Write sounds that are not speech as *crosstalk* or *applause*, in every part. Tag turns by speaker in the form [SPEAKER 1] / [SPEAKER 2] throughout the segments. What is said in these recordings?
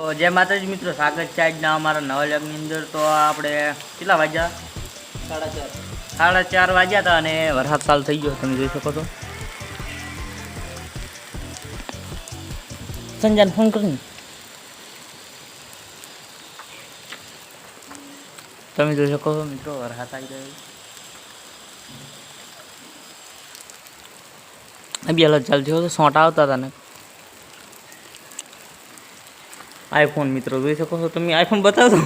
[SPEAKER 1] તો જય માતાજી મિત્રો, સ્વાગત છે આજના અમારા નવા લેબની અંદર. તો આપણે કેટલા વાગ્યા?
[SPEAKER 2] સાડા ચાર.
[SPEAKER 1] સાડા ચાર વાગ્યા હતા અને વરસાદ ચાલુ થઈ ગયો. તમે જોઈ શકો છો. સંજાને ફોન કરીને. તમે જોઈ શકો છો મિત્રો, વરસાદ આવી ગયો બે ચાલુ થયો હતો સોંટા આવતા હતા ને. આઈફોન મિત્રો જોઈ શકો છો તમે આઈફોન બતાવો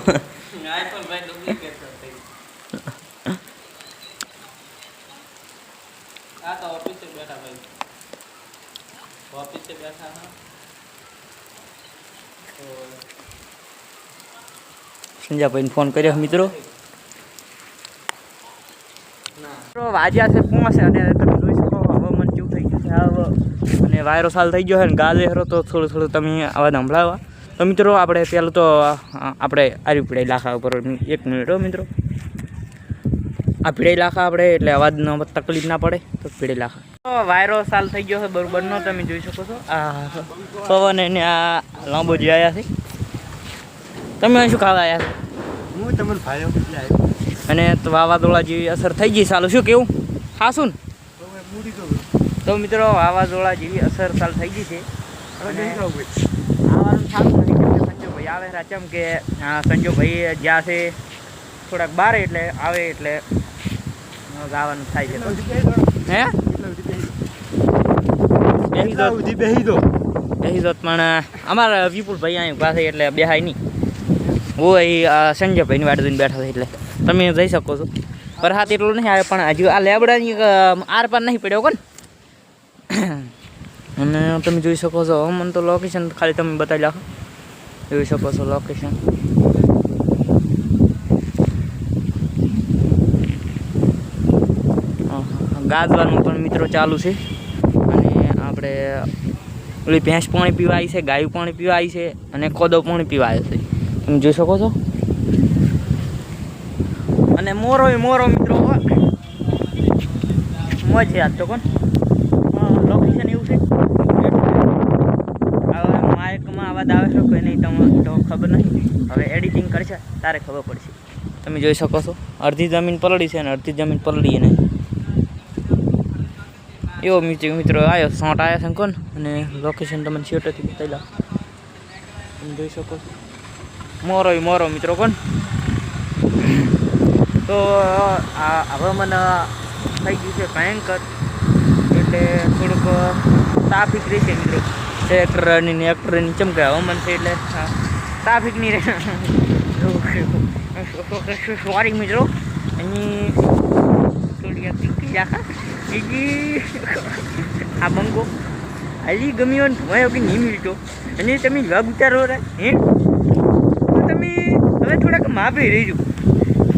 [SPEAKER 1] સંજાભાઈને ફોન કર્યો મિત્રો. વાજ્યા છે પહોંચે અને તમે જોઈ શકો હવામાન કેવું થઈ ગયું છે. હવે અને વાયરો સાલ થઈ ગયો છે ને ગાજે હરો તો થોડું થોડું તમે અવાજ સંભળાવવા તો મિત્રો આપણે પહેલું તો આપણે આવી પીડાઈ લાખા ઉપર એક મિનિટ હો મિત્રો. આ પીડાઈ લાખા આપણે એટલે અવાજનો તકલીફ ના પડે તો પીડાઈ લાખા. વાયરો સાલ થઈ ગયો છે બરોબરનો તમે જોઈ શકો છો. આ પવન એને આ લાંબો જે આવ્યા છે. તમે શું ખાવા આવ્યા છે?
[SPEAKER 3] હું તમને ફાયો
[SPEAKER 1] અને તો વાવાઝોડા જેવી અસર થઈ ગઈ સાલું શું કેવું? ખાશું ને?
[SPEAKER 3] તો
[SPEAKER 1] મિત્રો વાવાઝોડા જેવી અસર ચાલ થઈ ગઈ છે. આવવાનું નથી કેમ કે સંજોભાઈ આવે રાચમ કે સંજોભાઈ જ્યાં છે થોડાક બારે એટલે આવે એટલે ગાવાનું થાય છે.
[SPEAKER 3] કેટલા બેહી દો
[SPEAKER 1] હે
[SPEAKER 3] બેહી
[SPEAKER 1] દો
[SPEAKER 3] બેહી દો
[SPEAKER 1] પણ અમારા વિપુલભાઈ અહીં પાસે એટલે બેહાય નહીં. હું અહીં સંજયભાઈની વાટ જોઈને બેઠા છે એટલે. તમે જઈ શકો છો. પર હાથ એટલું નહીં આવે પણ હજુ આ લેબડાની આર પાર નહીં પડ્યો કોણ? અને તમે જોઈ શકો છો મને તો લોકેશન ખાલી તમે બતાવી નાખો. જોઈ શકો છો લોકેશન ગાજવાનું પણ મિત્રો ચાલુ છે. અને આપણે ઓલી ભેંસ પાણી પીવા આવી છે, ગાયું પાણી પીવા આવી છે, અને કોદો પાણી પીવા આવ્યો છે. તમે જોઈ શકો છો? અને મોરો મોરો મિત્રો મોજ છે આજ તો કોણ? લોકેશન એવું છે. અવાજ આવે છે, કોઈ નહીં તમને તો ખબર નહીં. હવે એડિટિંગ કરશે, તારે ખબર પડશે. તમે જોઈ શકો છો, અડધી જમીન પલળી છે અને અડધી જમીન પલળી નહીં એવો મિત્રો મિત્રો આવ્યો સોંટ આવ્યા છે કોણ? અને લોકેશન તમને શેટરથી બતાવી તમે જોઈ શકો છો. મોરો મોરો મિત્રો કોણ? તો, આ મને થઈ ગયું છે ભયંકર. એટલે થોડુંક ટ્રાફિક રહેશે મિત્રો. ટ્રેક્ટરની ને એક્ટરની ચમકે હવામાન છે એટલે ટ્રાફિકની રહે. સોરી મિત્રો. અહીં થોડી આ રાખા બીજી આ બંગો. હાલી ભમાયો કે નહીં મિલતો? અને તમે જવાબ ઉતારો રે, હે? તમે હવે થોડાક માફી રહીજો.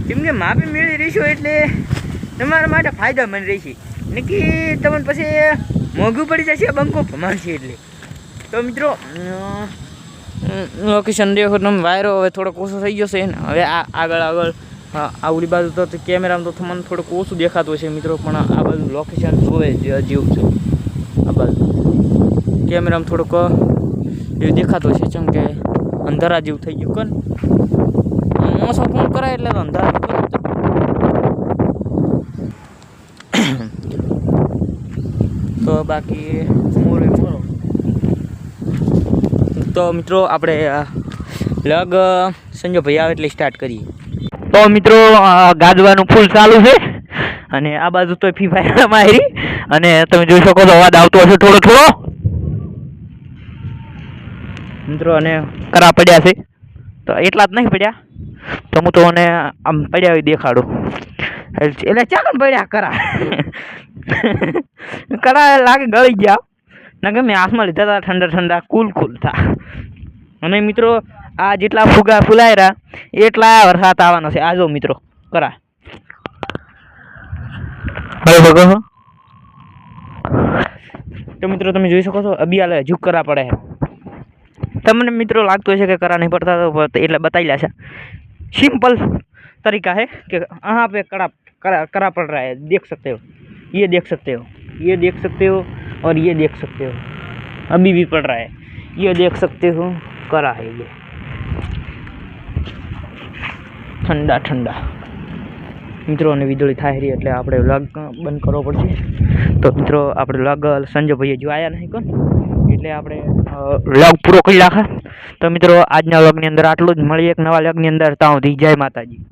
[SPEAKER 1] કેમ કે માપે મેળવી રહીશો એટલે તમારા માટે ફાયદામંદ રહેશે. ને કે તમને પછી મોંઘું પડી જશે બંકો ભમાશે એટલે. તો મિત્રો લોકેશન દેખો તમે વાયરો હવે થોડોક ઓછો થઈ ગયો છે ને. હવે આ આગળ આગળ આ આ ઓલી બાજુ તો કેમેરામાં તો મને થોડુંક ઓછું દેખાતું હશે મિત્રો, પણ આ બાજુ લોકેશન જોવે જેવું છે. આ બાજુ કેમેરામાં થોડુંક એવું દેખાતું છે જેમ કે અંધારા જેવું થઈ ગયું કોણ. મોસમ ફોન કરાય એટલે તો અંધારા *coughs* તો બાકી મોરો તો મિત્રો આપણે લગ સંજો ભાઈ આવે એટલે સ્ટાર્ટ કરીએ. તો મિત્રો ગાજવાનું ફૂલ ચાલુ છે. અને આ બાજુ તો ફી ફાયર મારી અને તમે જોઈ શકો છો અવાજ આવતો હશે થોડો થોડો. મિત્રો અને કરા પડ્યા છે. તો એટલા જ નહીં પડ્યા. તો હું તો મને આમ પડ્યા દેખાડું. એટલે ચાલો પડ્યા કરા. કરા લાગે ગળી ગયા. ના ગમે હાથમાં લીધા હતા ઠંડા ઠંડા કુલ કુલ થા અને મિત્રો આ જેટલા ફુગા ફુલાયરા એટલા વરસાદ આવવાનો છે આજો મિત્રો કરા બરોબર કહો તો મિત્રો તમે જોઈ શકો છો અબિયાલે હજુ કરા પડે છે તમને મિત્રો લાગતું હશે કે કરા નહીં પડતા તો બ- એટલે બતાવી લે છે सिंपल तरीका है कि यहाँ पे कड़ा कड़ा कड़ा पड़ रहा है देख सकते हो ये देख सकते हो ये देख सकते हो और ये देख सकते हो। अभी भी पड़ रहा है। ये देख सकते हो, करा है ये। ઠંડા ઠંડા મિત્રોને વીજળી થાય રહી એટલે આપણે વ્લોગ બંધ કરવો પડશે। તો મિત્રો, આપણે વ્લોગ સંજયભાઈએ જો આવ્યા નહીં કોણ? એટલે આપણે વ્લોગ પૂરો કરી રાખે તો મિત્રો, આજના વ્લોગની અંદર આટલું જ. મળીએ એક નવા વ્લોગની અંદર. ત્યાં સુધી જય માતાજી.